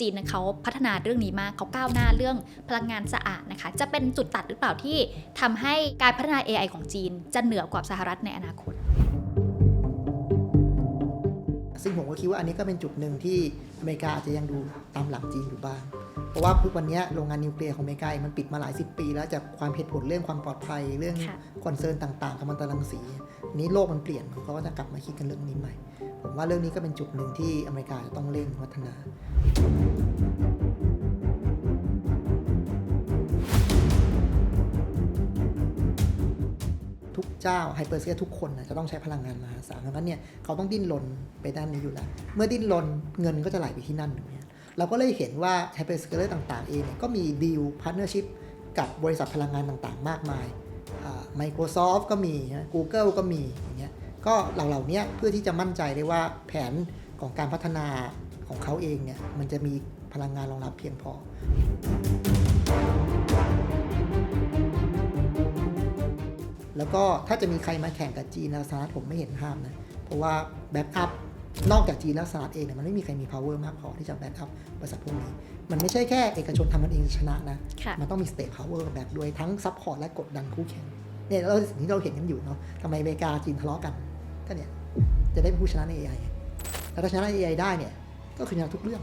จีนนะเขาพัฒนาเรื่องนี้มากเขาก้าวหน้าเรื่องพลังงานสะอาดนะคะ จะเป็นจุดตัดหรือเปล่าที่ทำให้การพัฒนา AI ของจีน จะเหนือกว่าสหรัฐในอนาคต ซึ่งผมก็คิดว่าอันนี้ก็เป็นจุดหนึ่งที่อเมริกาอาจจะยังดูตามหลังจีนอยู่บ้าง เพราะว่าทุกวันนี้โรงงานนิวเคลียร์ของอเมริกาเองมันปิดมาหลายสิบปี แล้วจากความเหตุผลเรื่องความปลอดภัยเรื่องค่ะคอนเซิร์นต่างๆกัมมันตรังสีอั นี้โลกมันเปลี่ยนเขาก็จะกลับมาคิดกันเรื่องนี้ใหม่ ผมว่าเรื่องนี้ก็เป็นจุดหนึ่งที่อเมริกาจะต้องเร่งพัฒนา ทุกเจ้าไฮเปอร์เซียทุกคนนะจะต้องใช้พลังงานมหาศาลเพราะงั้นเนี่ยเขาต้องดิ้นรนไปด้านนี้อยู่แล้ว เมื่อดิ้นรนเงินก็จะไหลไปที่นั่นถูกไหมฮะเราก็เลยเห็นว่าไฮเปอร์สเกลเลอร์ต่างๆเองก็มีดีลพาร์ทเนอร์ชิพกับบริษัทพลังงานต่างๆ มากมาย Microsoft ก็มี Google ก็มีอย่างเงี้ยก็เหล่าๆเนี้เพื่อที่จะมั่นใจได้ว่าแผนของการพัฒนาของเขาเองเนี่ยมันจะมีพลังงานรองรับเพียงพอ แล้วก็ถ้าจะมีใครมาแข่งกับจีนและสหรัฐผมไม่เห็นห้ามนะ เพราะว่าแบ็กอัพ นอกจากจีนและสหรัฐเองเนี่ยมันไม่มีใครมี power มากพอที่จะแบ็กอัพบริษัทพวกนี้ มันไม่ใช่แค่เอกชนทำมันเองชนะนะค่ะมันต้องมี state power แบ็กด้วยทั้งซัพพอร์ตและกดดันคู่แข่งเนี่ยเราสิ่งที่เราเห็นกันอยู่เนาะทำไมอเมริกาจีนทะเลาะกันก็เนี่ยจะได้เป็นผู้ชนะใน AI ไงแล้วถ้าชนะใน AI ได้เนี่ยก็คือชนะทุกเรื่อง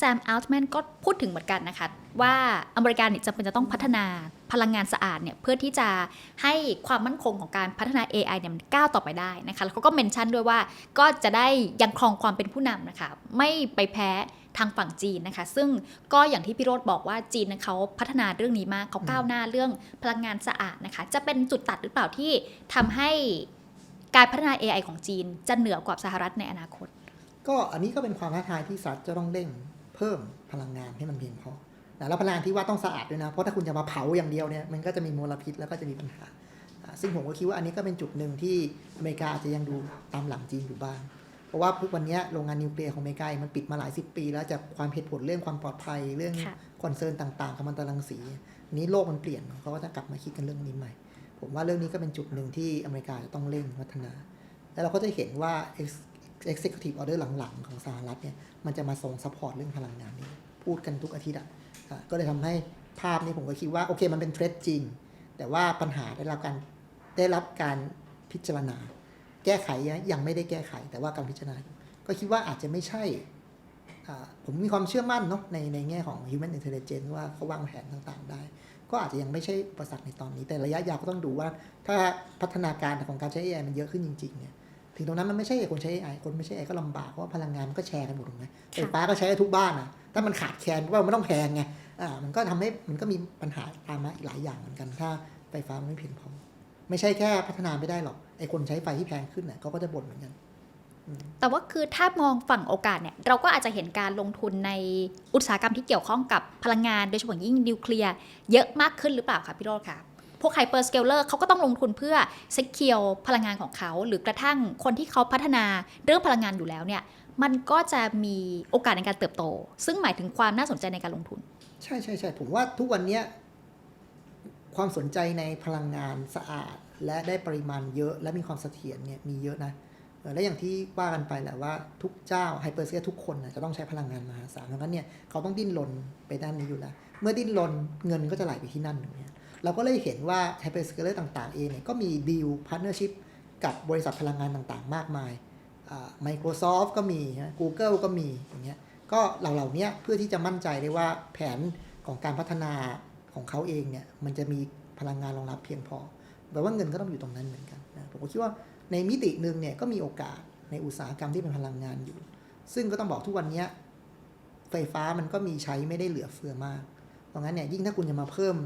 แซมอัลต์แมนก็พูดถึงเหมือนกันนะคะ ว่าอเมริกาเนี่ยจำเป็นจะต้องพัฒนาพลังงานสะอาดเนี่ยเพื่อที่จะให้ความมั่นคงของการพัฒนา AI เนี่ยมันก้าวต่อไปได้นะคะแล้วเขาก็เมนชั่นด้วยว่าก็จะได้ยังครองความเป็นผู้นำนะคะ ไม่ไปแพ้ทางฝั่งจีนนะคะ ซึ่งก็อย่างที่พี่โรธบอกว่าจีนเขาพัฒนาเรื่องนี้มากเขาก้าวหน้าเรื่องพลังงานสะอาดนะคะ จะเป็นจุดตัดหรือเปล่าที่ทำให้การพัฒนา AI ของจีนจะเหนือกว่าสหรัฐในอนาคต ก็อันนี้ก็เป็นความท้าทายที่สหรัฐจะต้องเร่ง พิ่มพลังงานให้มันเพียงพอนะแล้วพลังงานที่ว่าต้องสะอาดด้วยนะ เพราะถ้าคุณจะมาเผาอย่างเดียวเนี่ยมันก็จะมีมลพิษแล้วก็จะมีปัญหาอ่าซึ่งผมก็คิดว่าอันนี้ก็เป็นจุดหนึ่งที่อเมริกาอาจจะยังดูตามหลังจีนอยู่บ้าง เพราะว่าทุกวันนี้โรงงานนิวเคลียร์ของอเมริกาเองมันปิดมาหลายสิบปี แล้วจากความเหตุผลเรื่องความปลอดภัยเรื่องค่ะคอนเซิร์นต่างๆกัมมันตรังสีอันนี้โลกมันเปลี่ยนเขาก็จะกลับมาคิดกันเรื่องนี้ใหม่ ผมว่าเรื่องนี้ก็เป็นจุดหนึ่งที่อเมริกาจะต้องเร่งพัฒนา แล้วเราก็จะเห็นว่า ex- executive order หลังๆ ของสหรัฐเนี่ยมันจะมาส่ง support เรื่องพลังงานนี้พูดกันทุกอาทิตย์อะก็เลยทำให้ภาพนี้ผมก็คิดว่า โอเคมันเป็นเทรดจริง แต่ว่าปัญหาได้รับการได้รับการพิจารณา แก้ไขยังไม่ได้แก้ไข แต่ว่าการพิจารณา ก็คิดว่าอาจจะไม่ใช่ผมมีความเชื่อมั่นเนาะในในแง่ของ human intelligence ว่าเขาวางแผนต่างๆ ได้ ก็อาจจะยังไม่ใช่อุปสรรคในตอนนี้ แต่ระยะยาวก็ต้องดูว่า ถ้าพัฒนาการของการใช้ AI มันเยอะขึ้นจริงๆเนี่ย ถึงตรงนั้นมันไม่ใช่คนใช้ AI คนไม่ใช่ AI ก็ลำบากเพราะว่าพลังงานมันก็แชร์กันหมดถูกไหมไฟฟ้าก็ใช้ได้ทุกบ้านอะถ้ามันขาดแคลนเพราะว่ามันต้องแพงไงอ่ามันก็ทำให้มันก็มีปัญหาตามมาอีกหลายอย่างเหมือนกัน ถ้าไฟฟ้ามันไม่เพียงพอไม่ใช่แค่พัฒนาไม่ได้หรอกไอ้คนใช้ไฟที่แพงขึ้นน่ะเขาก็จะบ่นเหมือนกันแต่ว่าคือถ้ามองฝั่งโอกาสเนี่ยเราก็อาจจะเห็นการลงทุนในอุตสาหกรรมที่เกี่ยวข้องกับพลังงาน โดยเฉพาะยิ่งนิวเคลียร์เยอะมากขึ้นหรือเปล่าคะพี่โรจน์คะ พวกไฮเปอร์สเกลเลอร์เขาก็ต้องลงทุนเพื่อเซ็กเคียวพลังงานของเขา หรือกระทั่งคนที่เขาพัฒนาเรื่องพลังงานอยู่แล้วเนี่ยมันก็จะมีโอกาสในการเติบโต ซึ่งหมายถึงความน่าสนใจในการลงทุน ใช่ใช่ใช่ผมว่าทุกวันนี้ความสนใจในพลังงานสะอาด และได้ปริมาณเยอะและมีความเสถียรเนี่ยมีเยอะนะและอย่างที่ว่ากันไปแหละว่าทุกเจ้าไฮเปอร์เซียทุกคนจะต้องใช้พลังงานมหาศาลเพราะงั้นเนี่ยเขาต้องดิ้นรนไปด้านนี้อยู่แล้ว เมื่อดิ้นรนเงินก็จะไหลไปที่นั่นถูกไหมฮะ เราก็เลยเห็นว่าไฮเปอร์สเกลเลอร์ต่างๆเองเนี่ยก็มีดีลพาร์ทเนอร์ชิพกับบริษัทพลังงานต่างๆ มากมายอ่า Microsoft ก็มีนะ Google ก็มีอย่างเงี้ยก็เหล่าๆเนี้เพื่อที่จะมั่นใจได้ว่าแผนของการพัฒนาของเขาเองเนี่ยมันจะมีพลังงานรองรับเพียงพอแปลว่าเงินก็ต้องอยู่ตรงนั้นเหมือนกันนะผมก็คิดว่าในมิติหนึ่งเนี่ยก็มีโอกาสในอุตสาหกรรมที่เป็นพลังงานอยู่ ซึ่งก็ต้องบอกทุกวันนี้ไฟฟ้ามันก็มีใช้ไม่ได้เหลือเฟือมาก เพราะงั้นเนี่ยยิ่งถ้าคุณจะมาเพิ่ม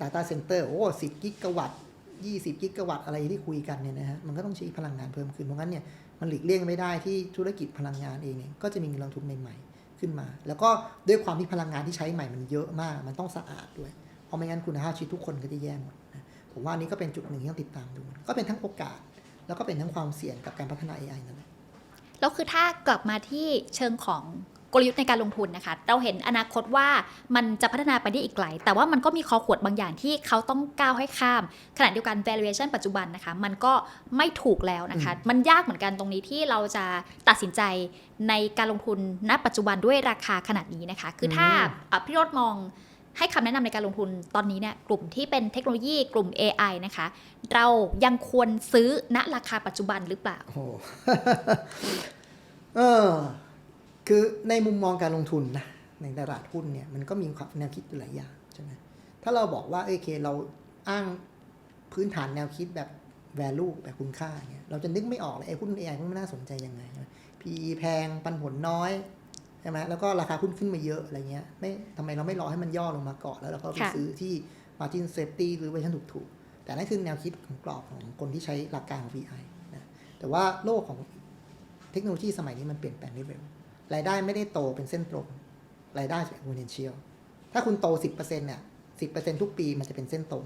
Data Center โอ้สิบกิกะวัตต์ยี่สิบกิกะวัตต์อะไรที่คุยกันเนี่ยนะฮะมันก็ต้องใช้พลังงานเพิ่มขึ้นเพราะงั้นเนี่ยมันหลีกเลี่ยงไม่ได้ที่ธุรกิจพลังงานเองเนี่ยก็จะมีเงินลงทุนใหม่ๆขึ้นมา แล้วก็ด้วยความที่พลังงานที่ใช้ใหม่มันเยอะมาก มันต้องสะอาดด้วย เพราะไม่งั้นคุณภาพชีวิตทุกคนก็จะแย่หมดนะผมว่านนี้ก็เป็นจุดหนึ่งที่ต้องติดตามดู ก็เป็นทั้งโอกาส แล้วก็เป็นทั้งความเสี่ยงกับการพัฒนา AI นั่นแหละแล้วคือถ้ากลับมาที่เชิงของ กลยุทธ์ในการลงทุนนะคะ เราเห็นอนาคตว่ามันจะพัฒนาไปได้อีกไกล แต่ว่ามันก็มีคอขวดบางอย่างที่เขาต้องก้าวให้ข้าม ขณะเดียวกัน valuation ปัจจุบันนะคะ มันก็ไม่ถูกแล้วนะคะ มันยากเหมือนกันตรงนี้ที่เราจะตัดสินใจในการลงทุนณ ปัจจุบันด้วยราคาขนาดนี้นะคะ คือถ้าอะพี่รถมองให้คำแนะนำในการลงทุนตอนนี้เนี่ยกลุ่มที่เป็นเทคโนโลยีกลุ่ม AI นะคะ เรายังควรซื้อณราคาปัจจุบันหรือเปล่าโอ้โหเออ คือในมุมมองการลงทุนนะในตลาดหุ้นเนี่ยมันก็มีความแนวคิดอยู่หลายอย่างใช่ไหมถ้าเราบอกว่าโอเคเราอ้างพื้นฐานแนวคิดแบบ value แบบคุณค่าเนี่ยเราจะนึกไม่ออกเลยไอ้หุ้น AI มันไม่น่าสนใจยังไง PE แพงปันผลน้อยใช่ไหมแล้วก็ราคาหุ้นขึ้นมาเยอะอะไรเงี้ยไม่ทำไมเราไม่รอให้มันย่อลงมาก่อนแล้วเราก็ไปซื้อที่ margin safety หรือเวอร์ชันถูกๆแต่นั่นคือแนวคิดของกรอบของคนที่ใช้หลักการของ VI นะแต่ว่าโลกของเทคโนโลยีสมัยนี้มันเปลี่ยนแปลงได้เร็ว รายได้ไม่ได้โตเป็นเส้นตรง รายได้เป็น exponential ถ้าคุณโต 10%เนี่ย10%ทุกปีมันจะเป็นเส้นตรง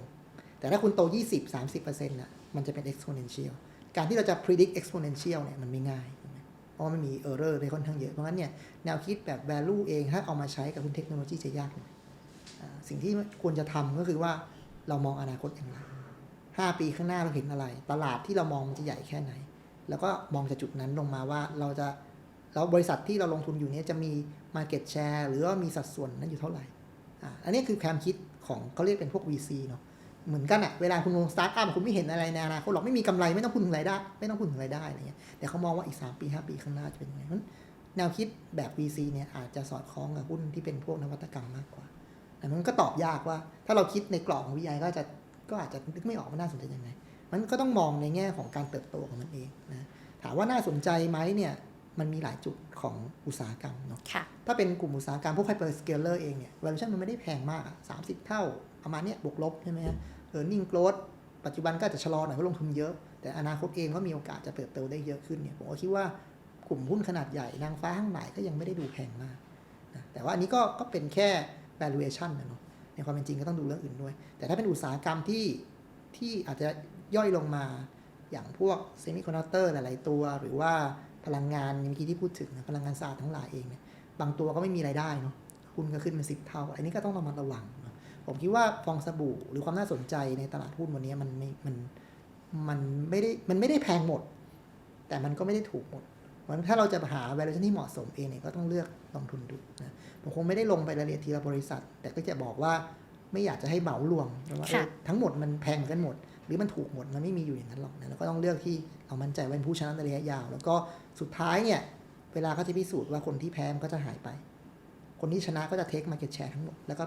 แต่ถ้าคุณโต 20-30%น่ะมันจะเป็น exponential การที่เราจะ predict exponential เนี่ยมันไม่ง่าย เพราะมันมี error ได้ค่อนข้างเยอะ เพราะงั้นเนี่ยแนวคิดแบบ value เอง ถ้าเอามาใช้กับคุณเทคโนโลยีจะยากสิ่งที่ควรจะทำก็คือว่าเรามองอนาคตอย่างไร5 ปีข้างหน้าเราเห็นอะไร ตลาดที่เรามองมันจะใหญ่แค่ไหน แล้วก็มองจากจุดนั้นลงมาว่าเราจะ แล้วบริษัทที่เราลงทุนอยู่นี้จะมี Market Share หรือว่ามีสัดส่วนนั้นอยู่เท่าไหร่อ่าอันนี้คือความคิดของเขาเรียกเป็นพวก VC เนาะเหมือนกันอะเวลาคุณลงสตาร์ทอัพคุณไม่เห็นอะไรในอนาคตหรอกไม่มีกำไรไม่ต้องพูดถึงรายได้ ไม่ต้องพูดถึงรายได้อะไรเงี้ยแต่เขามองว่าอีก 3 ปี 5 ปีข้างหน้าจะเป็นยังไงมันแนวคิดแบบ VC เนี่ยอาจจะสอดคล้องกับหุ้นที่เป็นพวกนวัตกรรมมากกว่าแต่มันก็ตอบยากว่า ถ้าเราคิดในกรอบของ VI ก็จะก็อาจจะนึกไม่ออกว่าน่าสนใจยังไง มันก็ต้องมองในแง่ของการเติบโตของมันเองนะถามว่าน่าสนใจไหมเนี่ย มันมีหลายจุดของอุตสาหกรรมเนาะค่ะถ้าเป็นกลุ่มอุตสาหกรรมพวก hyperscaler เองเนี่ย valuation มันไม่ได้แพงมากสามสิบเท่า ประมาณเนี้ยบวกลบใช่ไหมฮะ earning growth ปัจจุบันก็อาจจะชะลอหน่อยเพราะลงทุนเยอะ แต่อนาคตเองก็มีโอกาสจะเติบโตได้เยอะขึ้นเนี่ย ผมก็คิดว่ากลุ่มหุ้นขนาดใหญ่นางฟ้าข้างหลายก็ยังไม่ได้ดูแพงมากนะแต่ว่าอันนี้ก็ก็เป็นแค่ valuation นะเนาะ ในความเป็นจริงก็ต้องดูเรื่องอื่นด้วย แต่ถ้าเป็นอุตสาหกรรมที่ที่อาจจะย่อยลงมาอย่างพวกเซมิคอนดักเตอร์หลาย ๆ ตัวหรือว่า พลังงานเมื่อกี้ที่พูดถึงนะพลังงานสะอาดทั้งหลายเองเนี่ยบางตัวก็ไม่มีรายได้เนาะหุ้นก็ขึ้นเป็นสิบเท่า อันนี้ก็ต้องระมัดระวังเนาะผมคิดว่าฟองสบู่หรือความน่าสนใจในตลาดหุ้นวันนี้มันไม่มันมันไม่ได้มันไม่ได้แพงหมด แต่มันก็ไม่ได้ถูกหมดเพราะฉะนั้นถ้าเราจะหา valuation ที่เหมาะสมเองเนี่ยก็ต้องเลือกลงทุนดูนะผมคงไม่ได้ลงไปรายละเอียดทีละบริษัท แต่ก็จะบอกว่าไม่อยากจะให้เหมารวมว่าค่ะเออทั้งหมดมันแพงกันหมด หรือมันถูกหมดมันไม่มีอยู่อย่างนั้นหรอกนะเราก็ต้องเลือกที่เรามั่นใจว่าเป็นผู้ชนะในระยะยาว แล้วก็สุดท้ายเนี่ยเวลาเขาจะพิสูจน์ว่าคนที่แพ้มันก็จะหายไป คนที่ชนะก็จะเทคมาเก็ตแชร์ทั้งหมด แล้วก็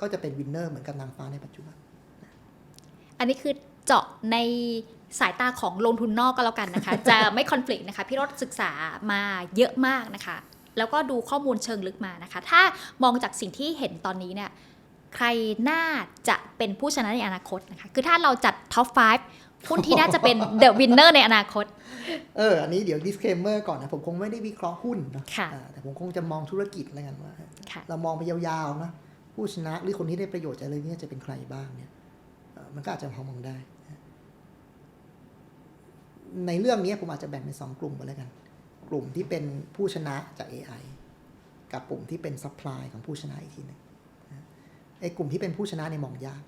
ก็จะเป็นวินเนอร์เหมือนกับนางฟ้าในปัจจุบันอันนี้คือเจาะในสายตาของลงทุนนอกก็แล้วกันนะคะ จะไม่คอน FLICT นะคะ พี่รถศึกษามาเยอะมากนะคะ แล้วก็ดูข้อมูลเชิงลึกมานะคะ ถ้ามองจากสิ่งที่เห็นตอนนี้เนี่ย ใครน่าจะเป็นผู้ชนะในอนาคตนะคะ คือถ้าเราจัดท็อป 5 หุ้นที่น่าจะเป็น The Winner ในอนาคต เออ อันนี้เดี๋ยว disclaimer ก่อนนะ ผมคงไม่ได้วิเคราะห์หุ้นเนอะค่ะอ่าแต่ผมคงจะมองธุรกิจแล้วกันว่าค่ะเรามองไปยาวๆนะ ผู้ชนะหรือคนที่ได้ประโยชน์จากเรื่องนี้จะเป็นใครบ้างเนี่ยเอ่อมันก็อาจจะพอมองได้นะในเรื่องนี้ผมอาจจะแบ่งเป็นสองกลุ่มกันแล้วกัน กลุ่มที่เป็นผู้ชนะจาก AI กับกลุ่มที่เป็นซัพพลายของผู้ชนะอีกทีหนึงนะ ไอ้กลุ่มที่เป็นผู้ชนะในมองยาก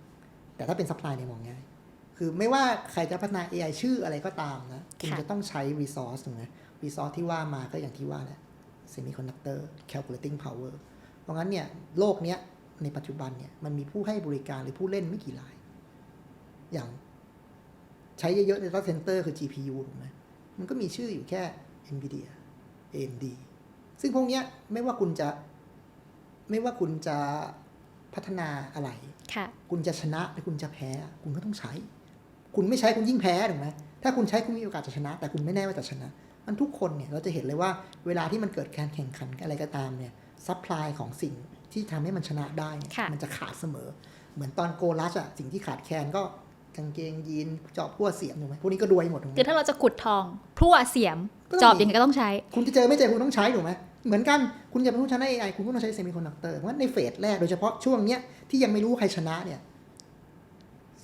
แต่ถ้าเป็นซัพพลายในมองง่าย คือไม่ว่าใครจะพัฒนา AI ชื่ออะไรก็ตามนะคุณจะต้องใช้ resource ถูกไหม resource ที่ว่ามาก็อย่างที่ว่าแหละ semiconductor calculating power เพราะงั้นเนี่ยโลกเนี้ยในปัจจุบันเนี่ยมันมีผู้ให้บริการหรือผู้เล่นไม่กี่ราย อย่างใช้เยอะๆใน data center คือ GPU ถูกไหมมันก็มีชื่ออยู่แค่ NVIDIA AMD ซึ่งพวกเนี้ยไม่ว่าคุณจะไม่ว่าคุณจะ พัฒนาอะไรค่ะคุณจะชนะหรือคุณจะแพ้ คุณก็ต้องใช้ คุณไม่ใช้คุณยิ่งแพ้ถูกไหมถ้าคุณใช้คุณมีโอกาสจะชนะ แต่คุณไม่แน่ว่าจะชนะ มันทุกคนเนี่ยเราจะเห็นเลยว่าเวลาที่มันเกิดการแข่งขันอะไรก็ตามเนี่ยซัพพลายของสิ่งที่ทำให้มันชนะได้เนี่ยค่ะมันจะขาดเสมอ เหมือนตอนโกลัสอะสิ่งที่ขาดแคลนก็กางเกงยีนเจาะพั่วเสียมถูกไหมพวกนี้ก็ดวยหมดถูกไหมคือถ้าเราจะขุดทองพลั่วเสียมก็ต้องจอบมียังไงก็ต้องใช้ คุณจะเจอไม่เจอคุณต้องใช้ถูกไหม เหมือนกันคุณจะเป็นผู้ชนะ AI คุณก็ต้องใช้เซมิคอนดักเตอร์เพราะฉะนั้นในเฟสแรกโดยเฉพาะช่วงเนี้ยที่ยังไม่รู้ใครชนะเนี่ย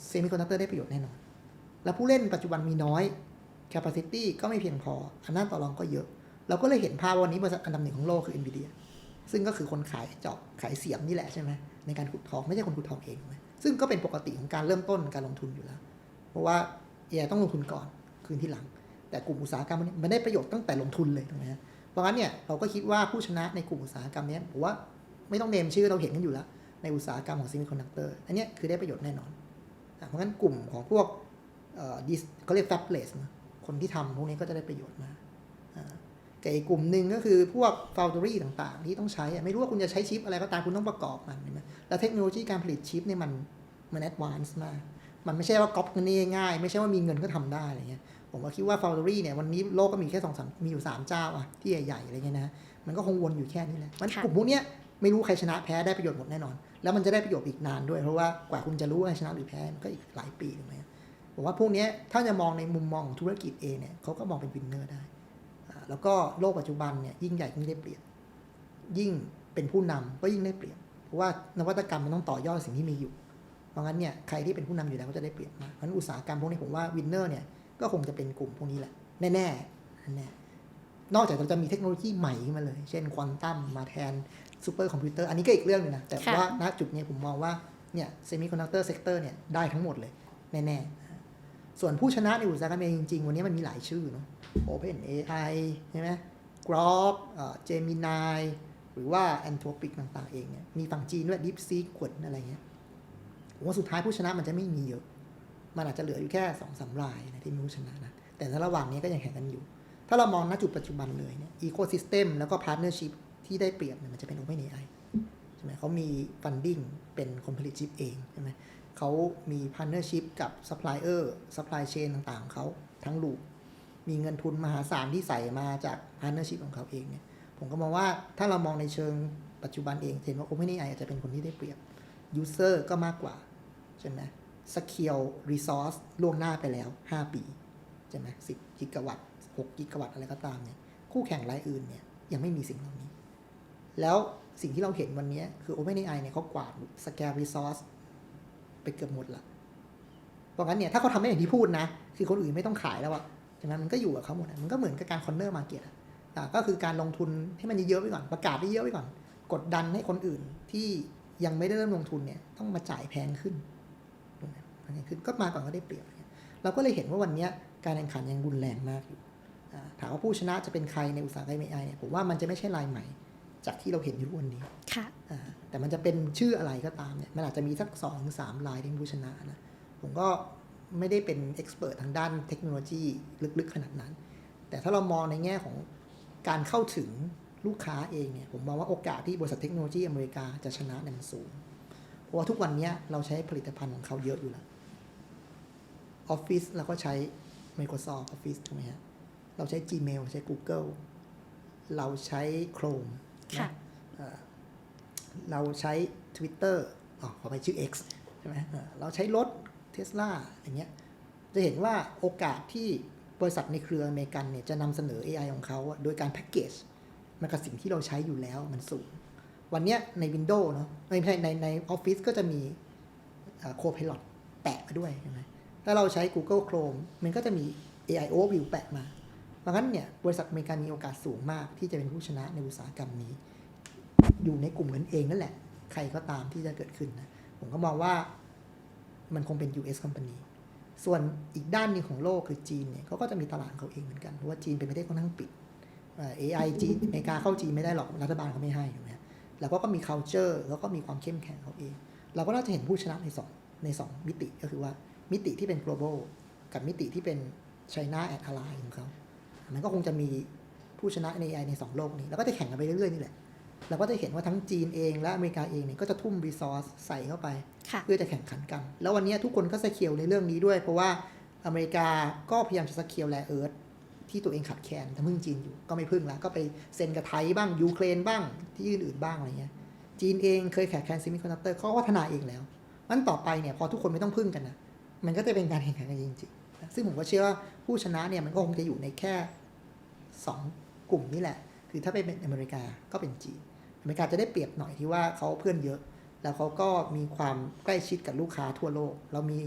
เซมิคอนดักเตอร์ได้ประโยชน์แน่นอน แล้วผู้เล่นปัจจุบันมีน้อย capacity ก็ไม่เพียงพออำนาจต่อรองก็เยอะ เราก็เลยเห็นภาพว่าวันนี้บริษัทอันดับหนึ่งของโลกคือ NVIDIA ซึ่งก็คือคนขายเจาะขายเสียมนี่แหละใช่ไหมในการขุดทองไม่ใช่คนขุดทองเองถูกไหมซึ่งก็เป็นปกติของการเริ่มต้นการลงทุนอยู่แล้ว เพราะว่าเอต้องลงทุนก่อนคืนที่หลัง แต่กลุ่มอุตสาหกรรมมันมันได้ประโยชน์ตั้งแต่ลงทุนเลยถูกไหมฮะ ราะงั้นเนี่ยเราก็คิดว่าผู้ชนะในกลุ่มอุตสาหกรรมนี้ผมว่าไม่ต้องเนมชื่อเราเห็นกันอยู่แล้วในอุตสาหกรรมของซิมิคอนดักเตอร์อันนี้คือได้ประโยชน์แน่นอน เพราะงั้นกลุ่มของพวกเอ่อ dis- เขาเรียก fabless นะคนที่ทำพวกนี้ก็จะได้ประโยชน์มากอ่ากับอีกกลุ่มหนึ่งก็คือพวก foundry ต่างๆ ที่ต้องใช้ ไม่รู้ว่าคุณจะใช้ชิปอะไรก็ตามคุณต้องประกอบมันเห็นไหมแล้วเทคโนโลยีการผลิตชิปเนี่ยมันมัน advance มาก มันไม่ใช่ว่าก๊อปกันนี่ง่าย ไม่ใช่ว่ามีเงินก็ทำได้อะไรเงี้ย ผมก็คิดว่า foundry เนี่ยวันนี้โลกก็มีแค่สองสามมีอยู่สามเจ้าอะที่ใหญ่ๆอะไรเงี้ยนะมันก็คงวนอยู่แค่นี้แหละมันค่ะกลุ่มพวกเนี้ยไม่รู้ใครชนะแพ้ได้ประโยชน์หมดแน่นอน แล้วมันจะได้ประโยชน์อีกนานด้วยเพราะว่ากว่าคุณจะรู้ว่าใครชนะหรือแพ้มันก็อีกหลายปีถูกไหมผมว่าพวกเนี้ยถ้าจะมองในมุมมองของธุรกิจเองเนี่ยเขาก็มองเป็นวินเนอร์ได้อ่าแล้วก็โลกปัจจุบันเนี่ยยิ่งใหญ่ยิ่งได้เปรียบ ยิ่งเป็นผู้นำก็ยิ่งได้เปรียบ เพราะว่านวัตกรรมมันต้องต่อยอดสิ่งที่มีอยู่ เพราะงั้นเนี่ยใครที่เป็นผู้นำอยู่แล้วก็จะได้เปรียบมากเพราะฉะนั้นอุตสาหกรรมพวกนี้ผมว่าวินเนอร์เนี่ย ก็คงจะเป็นกลุ่มพวกนี้แหละ แน่ๆแน่ๆนอกจากเราจะมีเทคโนโลยีใหม่ขึ้นมาเลย เช่นควอนตัมมาแทนซูเปอร์คอมพิวเตอร์อันนี้ก็อีกเรื่องหนึงนะ แต่ค่ะว่าณจุดนี้ผมมองว่าเนี่ยเซมิคอนดักเตอร์เซกเตอร์เนี่ยได้ทั้งหมดเลย แน่ๆ ส่วนผู้ชนะในอุตสาหกรรมเองจริง ๆ วันนี้มันมีหลายชื่อเนาะ Open AI ใช่ไหม Grok เอ่อ Gemini หรือว่า Anthropic ต่างๆเองเนี่ยมีฝั่งจีนด้วย DeepSeek กวดอะไรเงี้ยผมว่าสุดท้ายผู้ชนะมันจะไม่มีเยอะ มันอาจจะเหลืออยู่แค่สองสามรายนะที่มีผู้ชนะนะ แต่ในระหว่างนี้ก็ยังแข่งกันอยู่ ถ้าเรามองณจุดปัจจุบันเลยเนี่ยอีโคซิสเต็มแล้วก็พาร์ทเนอร์ชิพที่ได้เปรียบเนี่ยมันจะเป็น OpenAI ใช่ไหมเขามี funding เป็นคนผลิตชิปเองใช่ไหมเขามีพาร์ทเนอร์ชิพกับซัพพลายเออร์ซัพพลายเชนต่างๆของเขาทั้งลูกมีเงินทุนมหาศาลที่ใส่มาจากพาร์ทเนอร์ชิพของเขาเองเนี่ยผมก็มองว่าถ้าเรามองในเชิงปัจจุบันเองเห็นว่า OpenAI อาจจะเป็นคนที่ได้เปรียบ User ก็มากกว่าใช่ไหม สเคียวรีซอสล่วงหน้าไปแล้ว 5 ปี ใช่ไหมสิบกิกะวัตต์หกกิกะวัตต์อะไรก็ตามเนี่ย คู่แข่งรายอื่นเนี่ย ยังไม่มีสิ่งเหล่านี้ แล้วสิ่งที่เราเห็นวันนี้คือ OpenAI เนี่ยเขากวาดสแกลรีซอสไปเกือบหมดละเพราะงั้นเนี่ย ถ้าเขาทำได้อย่างที่พูดนะ คือคนอื่นไม่ต้องขายแล้วอะใช่ไหมมันก็อยู่กับเขาหมดมันก็เหมือนกับการคอนเนอร์มาเก็ตอะอ่าก็คือการลงทุนให้มันเยอะๆไว้ก่อน ประกาศได้เยอะไว้ก่อน กดดันให้คนอื่นที่ยังไม่ได้เริ่มลงทุนเนี่ยต้องมาจ่ายแพงขึ้น มแพงขึ้นก็มาก่อนก็ได้เปรียบเนี่ยเราก็เลยเห็นว่าวันเนี้ยการแข่งขันยังรุนแรงมากอยู่อ่าถามว่าผู้ชนะจะเป็นใครในอุตสาหกรรม AI เนี่ยผมว่ามันจะไม่ใช่รายใหม่ จากที่เราเห็นอยู่ทุกวันนี้ค่ะอ่าแต่มันจะเป็นชื่ออะไรก็ตามเนี่ยมันอาจจะมีสักสองถึงสามลายที่เป็นผู้ชนะนะผมก็ไม่ได้เป็นเอ็กซ์เพรสทางด้านเทคโนโลยีลึกๆขนาดนั้น แต่ถ้าเรามองในแง่ของการเข้าถึงลูกค้าเองเนี่ยผมมองว่าโอกาสที่บริษัทเทคโนโลยีอเมริกาจะชนะเนี่ยมันสูง เพราะว่าทุกวันเนี้ยเราใช้ผลิตภัณฑ์ของเขาเยอะอยู่แล้ว ออฟฟิศเราก็ใช้ Microsoft Office ถูกไหมฮะ เราใช้ Gmail ใช้ Google เราใช้ Chrome นะค่ะเอ่อเราใช้ Twitter อ๋อขอไปชื่อ X ใช่ไหมเอ่อเราใช้รถ Tesla อย่างเงี้ย จะเห็นว่าโอกาสที่บริษัทในเครืออเมริกันเนี่ยจะนำเสนอ AI ของเขาอะโดยการแพ็กเกจมันกับสิ่งที่เราใช้อยู่แล้วมันสูง วันเนี้ยใน Windows เนาะไม่ใช่ในใน Office ก็จะมีโค Pilot แปะมาด้วยใช่ไหม ถ้าเราใช้ Google Chrome มันก็จะมี AI Overview แปะมาเพราะงั้นเนี่ยบริษัทอเมริกันมีโอกาสสูงมาก ที่จะเป็นผู้ชนะในอุตสาหกรรมนี้ อยู่ในกลุ่มนั้นเองนั่นแหละ ใครก็ตามที่จะเกิดขึ้นนะผมก็มองว่ามันคงเป็น US company ส่วนอีกด้านหนึงของโลกคือจีนเนี่ยเขาก็จะมีตลาดเขาเองเหมือนกัน เพราะว่าจีนเป็นประเทศค่อนข้างปิดเอ่อ AI จีนอเมริกาเข้าจีนไม่ได้หรอกรัฐบาลเขาไม่ให้ถูกไหมแล้วก็ก็มี culture แล้วก็มีความเข้มแข็งเขาเอง เราก็น่าจะเห็นผู้ชนะในสองในสองมิติก็คือว่า มิติที่เป็น global กับมิติที่เป็น China and ally ของเขา มันก็คงจะมีผู้ชนะใน AI ในสองโลกนี้ แล้วก็จะแข่งกันไปเรื่อยๆนี่แหละ เราก็จะเห็นว่าทั้งจีนเองและอเมริกาเองเนี่ยก็จะทุ่มรีซอสใส่เข้าไปค่ะเพื่อจะแข่งขันกัน แล้ววันนี้ทุกคนก็สเคียวในเรื่องนี้ด้วย เพราะว่าอเมริกาก็พยายามจะสเคียวแลเอิร์ธที่ตัวเองขัดแคลนแต่พึ่งจีนอยู่ก็ไม่พึ่งละก็ไปเซ็นกับไทยบ้างยูเครนบ้างที่อื่นๆบ้างอะไรเงี้ยจีนเองเคยแข่งแคลนซิมิคอนดักเตอร์เขาก็พัฒนาเองแล้วมันต่อไปเนี่ยพอทุกคนไม่ต้องพึ่งกันนะ มันก็จะเป็นการแข่งขันกันจริงๆนะซึ่งผมก็เชื่อว่าผู้ชนะเนี่ยมันก็คงจะอยู่ในแค่สองกลุ่มนี่แหละ คือถ้าไปเป็นอเมริกาก็เป็นจีน อเมริกาจะได้เปรียบหน่อยที่ว่าเขาเพื่อนเยอะ แล้วเขาก็มีความใกล้ชิดกับลูกค้าทั่วโลก เรามี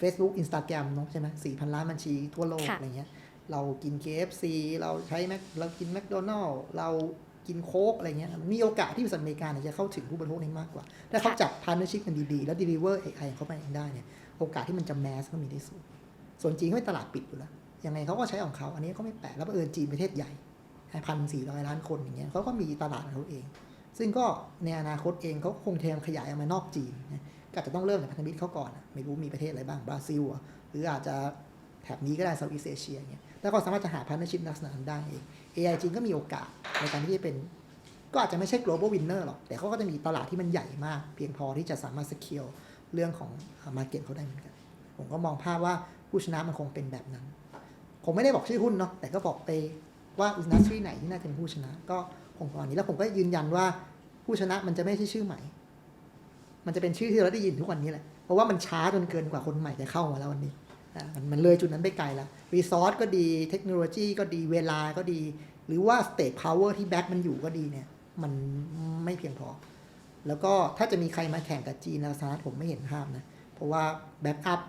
Facebook Instagram เนอะใช่ไหมสี่พันล้านบัญชีทั่วโลกค่ะอะไรเงี้ย เรากิน KFC เราใช้แมคเรากินแมคโดนัลล์เรา กินโค้กอะไรเงี้ยมันมีโอกาสที่บริษัทอเมริกาเนี่ยจะเข้าถึงผู้บริโภคได้มากกว่า ถ้าเขาค่ะจับพาร์เนอร์ชิพกันดีๆ แล้ว deliver AI เข้าไปเองได้เนี่ยโอกาสที่มันจะแมสก็มีได้สูง ส่วนจีนเขาเป็นตลาดปิดอยู่แล้ว ยังไงเขาก็ใช้ของเขา อันนี้ก็ไม่แปลกแล้วบังเอิญจีนประเทศใหญ่พันสี่ร้อยล้านคนอย่างเงี้ยเขาก็มีตลาดของเขาเอง ซึ่งก็ในอนาคตเองเขาคงเทมขยายออกมานอกจีนนะก็อาจจะต้องเริ่มจากพันธมิตรเขาก่อนอะไม่รู้มีประเทศอะไรบ้างบราซิลอะหรืออาจจะแถบนี้ก็ได้เซาท์อีสเอเชียอย่างเงี้ยแล้วก็สามารถจะหาพาร์เนอร์ชิพลักษณะนั้นได้เอง AI จีนก็มีโอกาสในการที่จะเป็น ก็อาจจะไม่ใช่ global winner หรอก แต่เขาก็จะมีตลาดที่มันใหญ่มาก เพียงพอที่จะสามารถ secure เรื่องของ market เขาได้เหมือนกัน ผมก็มองภาพว่าผู้ชนะมันคงเป็นแบบนั้น ผมไม่ได้บอกชื่อหุ้นเนาะแต่ก็บอกไปว่าอินดัสทรีไหนที่น่าจะเป็นผู้ชนะ ก็คงประมาณนี้แล้วผมก็ยืนยันว่าผู้ชนะมันจะไม่ใช่ชื่อใหม่ มันจะเป็นชื่อที่เราได้ยินทุกวันนี้แหละเพราะว่ามันช้าจนเกินกว่าคนใหม่จะเข้ามาแล้ววันนี้ มันมันเลยจุดนั้นไปไกลแล้วรีซอสก็ดีเทคโนโลยีก็ดีเวลาก็ดี หรือว่าสเต t พาวเวอร์ที่แบ็คมันอยู่ก็ดีเนี่ย มันไม่เพียงพอ แล้วก็ถ้าจะมีใครมาแข่งกับจีนและสหรัฐผมไม่เห็นภาพนะ เพราะว่าแบ็กอัพ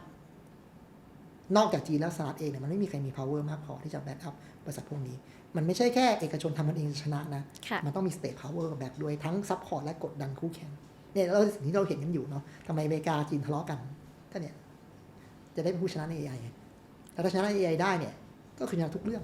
นอกจากจีนแล้วสหรัฐเองเนี่ยมันไม่มีใครมี power มากพอที่จะแบ็กอัพบริษัทพวกนี้ มันไม่ใช่แค่เอกชนทำมันเองจะชนะนะค่ะมันต้องมี state power แบ็กด้วยทั้งซัพพอร์ตและกดดันคู่แข่งเนี่ยเราสิ่งที่เราเห็นกันอยู่เนาะทำไมอเมริกาจีนทะเลาะกันก็เนี่ย จะได้เป็นผู้ชนะใน AI ไงแล้วถ้าชนะใน AI ได้เนี่ย ก็คือชนะทุกเรื่อง